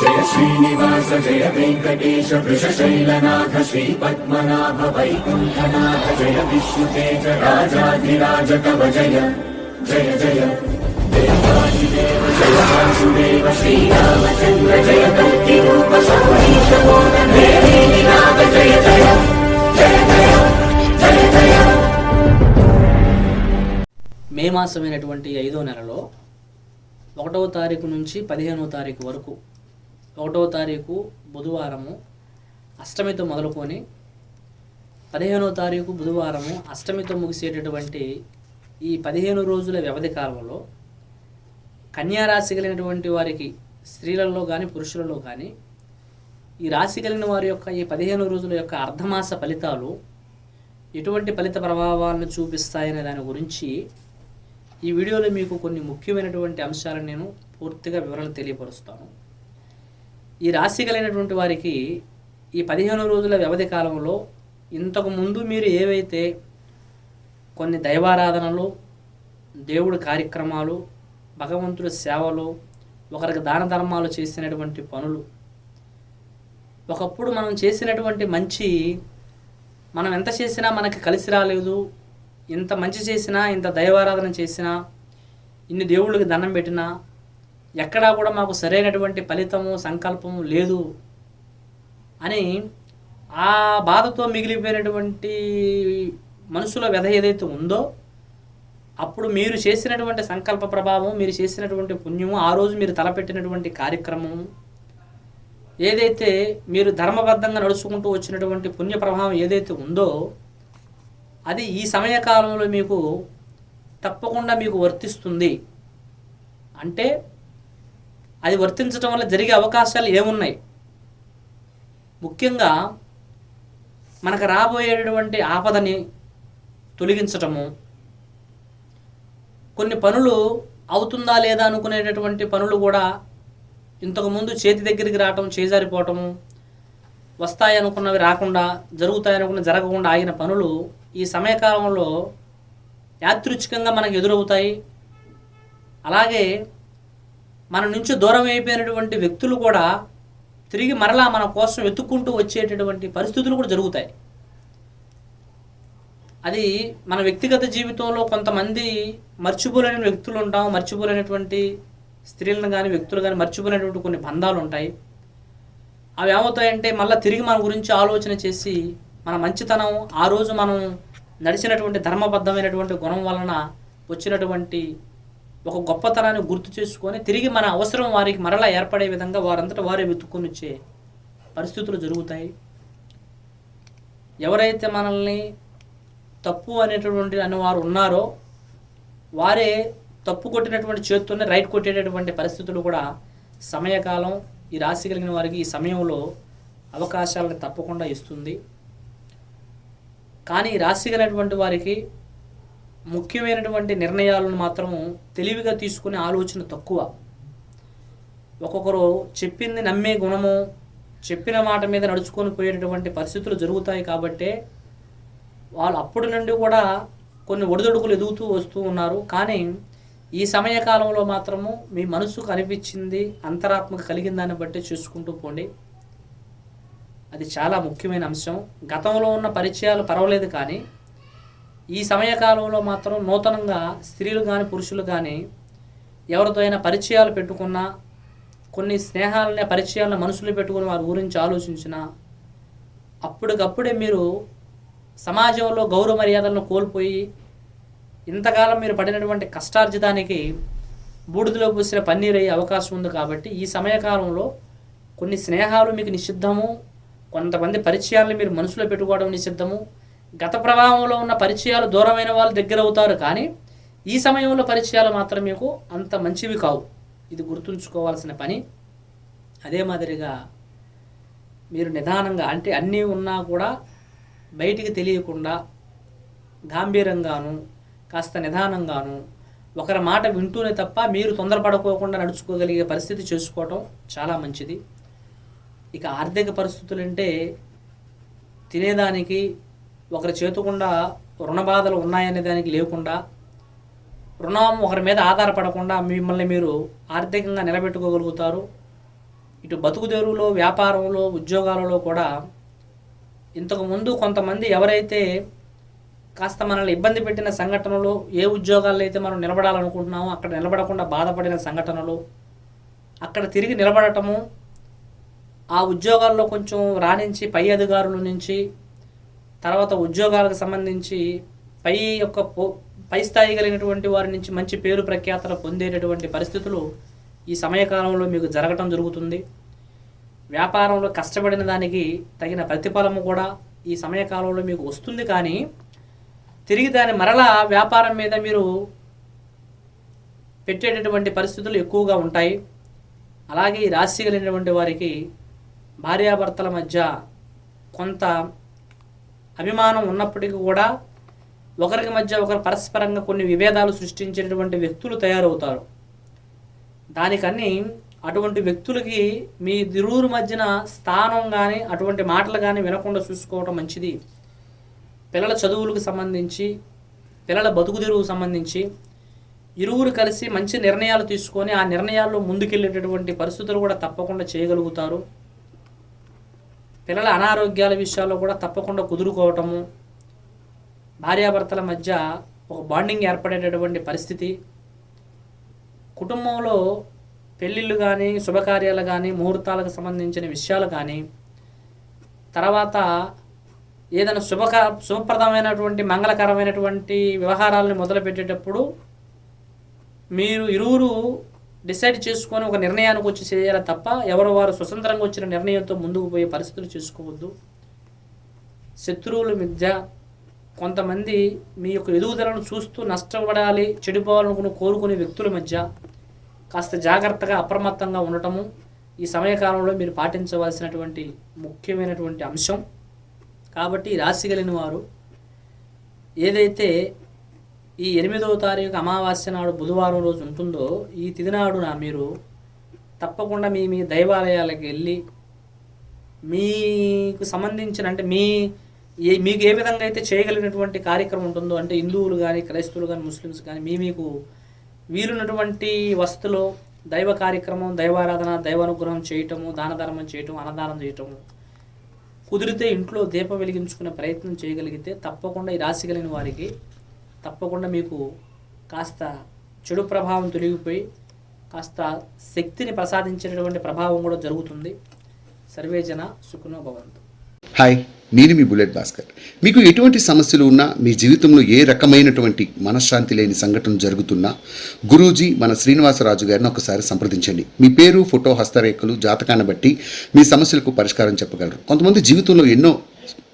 జయ శ్రీనివాస జయ వెంకటేశ వృషశైలనాథ శ్రీ పద్మనాభ వైకుంఠనాథ జయ విష్ణుతేజ రాజాధిరాజ కవ జయ జయ జయ. దేవాదిదేవ జయ వాసుదేవ శ్రీరామచంద్ర జయ కల్కి రూప సౌరీశ నాథ జయ జయ జయ జయ జయ జయ మే మాసమైనటువంటి ఐదో నెలలో ఒకటవ తారీఖు నుంచి పదిహేనవ తారీఖు వరకు ఒకటవ తారీఖు బుధవారము అష్టమితో మొదలుకొని పదిహేనవ తారీఖు బుధవారము అష్టమితో ముగిసేటటువంటి ఈ పదిహేను రోజుల వ్యవధి కాలంలో కన్యా రాశి కలిగినటువంటి వారికి స్త్రీలలో కానీ పురుషులలో కానీ ఈ రాశి కలిగిన వారి యొక్క ఈ పదిహేను రోజుల యొక్క అర్ధమాస ఫలితాలు ఎటువంటి ఫలిత ప్రభావాలను చూపిస్తాయనే దాని గురించి ఈ వీడియోలో మీకు కొన్ని ముఖ్యమైనటువంటి అంశాలను నేను పూర్తిగా వివరాలు తెలియపరుస్తాను. ఈ రాశి కలిగినటువంటి వారికి ఈ పదిహేను రోజుల వ్యవధి కాలంలో ఇంతకు ముందు మీరు ఏవైతే కొన్ని దైవారాధనలు దేవుడి కార్యక్రమాలు భగవంతుడి సేవలు ఒకరికి దాన ధర్మాలు చేసినటువంటి పనులు ఒకప్పుడు మనం చేసినటువంటి మంచి మనం ఎంత చేసినా మనకి కలిసి రాలేదు ఇంత మంచి చేసినా ఇంత దైవారాధన చేసినా ఇన్ని దేవుళ్ళకి దండం పెట్టినా ఎక్కడా కూడా మాకు సరైనటువంటి ఫలితము సంకల్పము లేదు అని ఆ బాధతో మిగిలిపోయినటువంటి మనసులో వ్యధ ఏదైతే ఉందో అప్పుడు మీరు చేసినటువంటి సంకల్ప ప్రభావం మీరు చేసినటువంటి పుణ్యము ఆ రోజు మీరు తలపెట్టినటువంటి కార్యక్రమం ఏదైతే మీరు ధర్మబద్ధంగా నడుచుకుంటూ వచ్చినటువంటి పుణ్య ప్రభావం ఏదైతే ఉందో అది ఈ సమయకాలంలో మీకు తప్పకుండా మీకు వర్తిస్తుంది. అంటే అది వర్తించడం వల్ల జరిగే అవకాశాలు ఏమున్నాయి? ముఖ్యంగా మనకు రాబోయేటటువంటి ఆపదని తొలగించటము కొన్ని పనులు అవుతుందా లేదా అనుకునేటటువంటి పనులు కూడా ఇంతకుముందు చేతి దగ్గరికి రావటం చేజారిపోవటము వస్తాయి అనుకున్నవి రాకుండా జరుగుతాయి అనుకున్న జరగకుండా ఆగిన పనులు ఈ సమయకాలంలో యాదృచ్ఛికంగా మనకు ఎదురవుతాయి. అలాగే మన నుంచి దూరం అయిపోయినటువంటి వ్యక్తులు కూడా తిరిగి మరలా మన కోసం వెతుక్కుంటూ వచ్చేటటువంటి పరిస్థితులు కూడా జరుగుతాయి. అది మన వ్యక్తిగత జీవితంలో కొంతమంది మర్చిపోలేని వ్యక్తులు ఉంటాం మర్చిపోలేనటువంటి స్త్రీలను కానీ వ్యక్తులు కానీ మర్చిపోలేనటువంటి కొన్ని బంధాలు ఉంటాయి. అవి ఏమవుతాయంటే మళ్ళీ తిరిగి మన గురించి ఆలోచన చేసి మన మంచితనం ఆ రోజు మనం నడిచినటువంటి ధర్మబద్ధమైనటువంటి గుణం వలన వచ్చినటువంటి ఒక గొప్పతనాన్ని గుర్తు చేసుకొని తిరిగి మన అవసరం వారికి మరలా ఏర్పడే విధంగా వారంతటా వారే వెతుక్కొని వచ్చే పరిస్థితులు జరుగుతాయి. ఎవరైతే మనల్ని తప్పు అనేటటువంటి అనేవారు ఉన్నారో వారే తప్పు కొట్టినటువంటి చేత్తోనే రైట్ కొట్టేటటువంటి పరిస్థితులు కూడా సమయకాలం ఈ రాశి కలిగిన వారికి ఈ సమయంలో అవకాశాలను తప్పకుండా ఇస్తుంది. కానీ ఈ రాశి కలిగినటువంటి వారికి ముఖ్యమైనటువంటి నిర్ణయాలను మాత్రము తెలివిగా తీసుకునే ఆలోచన తక్కువ. ఒక్కొక్కరు చెప్పింది నమ్మే గుణము చెప్పిన మాట మీద నడుచుకొని పోయేటటువంటి పరిస్థితులు జరుగుతాయి కాబట్టే వాళ్ళు అప్పటి నుండి కూడా కొన్ని ఒడిదొడుకులు ఎదుగుతూ వస్తూ ఉన్నారు. కానీ ఈ సమయకాలంలో మాత్రము మీ మనసుకు అనిపించింది అంతరాత్మక కలిగిన దాన్ని బట్టి చూసుకుంటూ పోండి. అది చాలా ముఖ్యమైన అంశం. గతంలో ఉన్న పరిచయాలు పర్వాలేదు కానీ ఈ సమయకాలంలో మాత్రం నూతనంగా స్త్రీలు కానీ పురుషులు కానీ ఎవరితో అయినా పరిచయాలు పెట్టుకున్నా కొన్ని స్నేహాలని పరిచయాలను మనసులో పెట్టుకుని వారి గురించి ఆలోచించిన అప్పటికప్పుడే మీరు సమాజంలో గౌరవ మర్యాదలను కోల్పోయి ఇంతకాలం మీరు పడినటువంటి కష్టార్జితానికి బూడిదలో పూసిన పన్నీర్ అయ్యే అవకాశం ఉంది కాబట్టి ఈ సమయకాలంలో కొన్ని స్నేహాలు మీకు నిషిద్ధము కొంతమంది పరిచయాలను మీరు మనసులో పెట్టుకోవడం నిషిద్ధము గత ప్రభావంలో ఉన్న పరిచయాలు దూరమైన వాళ్ళు దగ్గర అవుతారు కానీ ఈ సమయంలో పరిచయాలు మాత్రం మీకు అంత మంచివి కావు. ఇది గుర్తుంచుకోవాల్సిన పని. అదే మాదిరిగా మీరు నిదానంగా అంటే అన్నీ ఉన్నా కూడా బయటికి తెలియకుండా గాంభీరంగాను కాస్త నిదానంగాను ఒకరి మాట వింటూనే తప్ప మీరు తొందరపడకోకుండా నడుచుకోగలిగే పరిస్థితి చేసుకోవటం చాలా మంచిది. ఇక ఆర్థిక పరిస్థితులు అంటే తినేదానికి ఒకరి చేతుకుండా రుణ బాధలు ఉన్నాయనే దానికి లేకుండా రుణం ఒకరి మీద ఆధారపడకుండా మిమ్మల్ని మీరు ఆర్థికంగా నిలబెట్టుకోగలుగుతారు. ఇటు బతుకుదెరువులో వ్యాపారంలో ఉద్యోగాలలో కూడా ఇంతకుముందు కొంతమంది ఎవరైతే కాస్త మనల్ని ఇబ్బంది పెట్టిన సంఘటనలు ఏ ఉద్యోగాల్లో అయితే మనం నిలబడాలనుకుంటున్నామో అక్కడ నిలబడకుండా బాధపడిన సంఘటనలు అక్కడ తిరిగి నిలబడటము ఆ ఉద్యోగాల్లో కొంచెం రాణించి పై అధికారుల నుంచి తర్వాత ఉద్యోగాలకు సంబంధించి పై యొక్క పై స్థాయి కలిగినటువంటి వారి నుంచి మంచి పేరు ప్రఖ్యాతలు పొందేటటువంటి పరిస్థితులు ఈ సమయకాలంలో మీకు జరగటం జరుగుతుంది. వ్యాపారంలో కష్టపడిన దానికి తగిన ప్రతిఫలము కూడా ఈ సమయకాలంలో మీకు వస్తుంది కానీ తిరిగి దాని మరలా వ్యాపారం మీద మీరు పెట్టేటటువంటి పరిస్థితులు ఎక్కువగా ఉంటాయి. అలాగే ఈ రాశి కలిగినటువంటి వారికి భార్యాభర్తల మధ్య కొంత అభిమానం ఉన్నప్పటికీ కూడా ఒకరికి మధ్య ఒకరు పరస్పరంగా కొన్ని విభేదాలు సృష్టించేటటువంటి వ్యక్తులు తయారవుతారు. దానికని అటువంటి వ్యక్తులకి మీ ఇరువురు మధ్యన స్థానం కానీ అటువంటి మాటలు కానీ వినకుండా చూసుకోవడం మంచిది. పిల్లల చదువులకు సంబంధించి పిల్లల బతుకుదెరువుకు సంబంధించి ఇరువురు కలిసి మంచి నిర్ణయాలు తీసుకొని ఆ నిర్ణయాల్లో ముందుకెళ్ళేటటువంటి పరిస్థితులు కూడా తప్పకుండా చేయగలుగుతారు. పిల్లల అనారోగ్యాల విషయాల్లో కూడా తప్పకుండా కుదురుకోవటము భార్యాభర్తల మధ్య ఒక బాండింగ్ ఏర్పడేటటువంటి పరిస్థితి. కుటుంబంలో పెళ్ళిళ్ళు కానీ శుభకార్యాలు కానీ ముహూర్తాలకు సంబంధించిన విషయాలు కానీ తర్వాత ఏదైనా శుభక శుభప్రదమైనటువంటి మంగళకరమైనటువంటి వ్యవహారాలను మొదలుపెట్టేటప్పుడు మీరు ఇరువురు డిసైడ్ చేసుకొని ఒక నిర్ణయానికి వచ్చి చేయాలి తప్ప ఎవరు వారు స్వతంత్రంగా వచ్చిన నిర్ణయంతో ముందుకు పోయే పరిస్థితులు చేసుకోవద్దు. శత్రువుల మధ్య కొంతమంది మీ యొక్క ఎదుగుదలను చూస్తూ నష్టపడాలి చెడిపోవాలనుకుని కోరుకునే వ్యక్తుల మధ్య కాస్త జాగ్రత్తగా అప్రమత్తంగా ఉండటము ఈ సమయకాలంలో మీరు పాటించవలసినటువంటి ముఖ్యమైనటువంటి అంశం. కాబట్టి రాశి కలిగిన వారు ఏదైతే ఈ ఎనిమిదవ తారీఖు అమావాస్య నాడు బుధవారం రోజు ఉంటుందో ఈ తిదినాడున మీరు తప్పకుండా మీ మీ దైవాలయాలకు వెళ్ళి మీకు సంబంధించిన అంటే మీ ఏ మీకు ఏ విధంగా అయితే చేయగలిగినటువంటి కార్యక్రమం ఉంటుందో అంటే హిందువులు కానీ క్రైస్తవులు కానీ ముస్లిమ్స్ కానీ మీ మీకు వీలున్నటువంటి వస్తులో దైవ కార్యక్రమం దైవారాధన దైవానుగ్రహం చేయటము దాన ధర్మం చేయటం అన్నదానం చేయటము కుదిరితే ఇంట్లో దీపం వెలిగించుకునే ప్రయత్నం చేయగలిగితే తప్పకుండా ఈ రాశి కలిగిన వారికి తప్పకుండా మీకు కాస్త చెడు ప్రభావం తొలగిపోయి కాస్త శక్తిని ప్రసాదించేటటువంటి ప్రభావం కూడా జరుగుతుంది. సర్వేజన సుఖనో భవంతు. హాయ్ నేను మీ బుల్లెట్ భాస్కర్. మీకు ఎటువంటి సమస్యలు ఉన్నా మీ జీవితంలో ఏ రకమైనటువంటి మనశ్శాంతి లేని సంఘటన జరుగుతున్నా గురూజీ మన శ్రీనివాసరాజు గారిని ఒకసారి సంప్రదించండి. మీ పేరు ఫోటో హస్తరేఖలు జాతకాన్ని బట్టి మీ సమస్యలకు పరిష్కారం చెప్పగలరు. కొంతమంది జీవితంలో ఎన్నో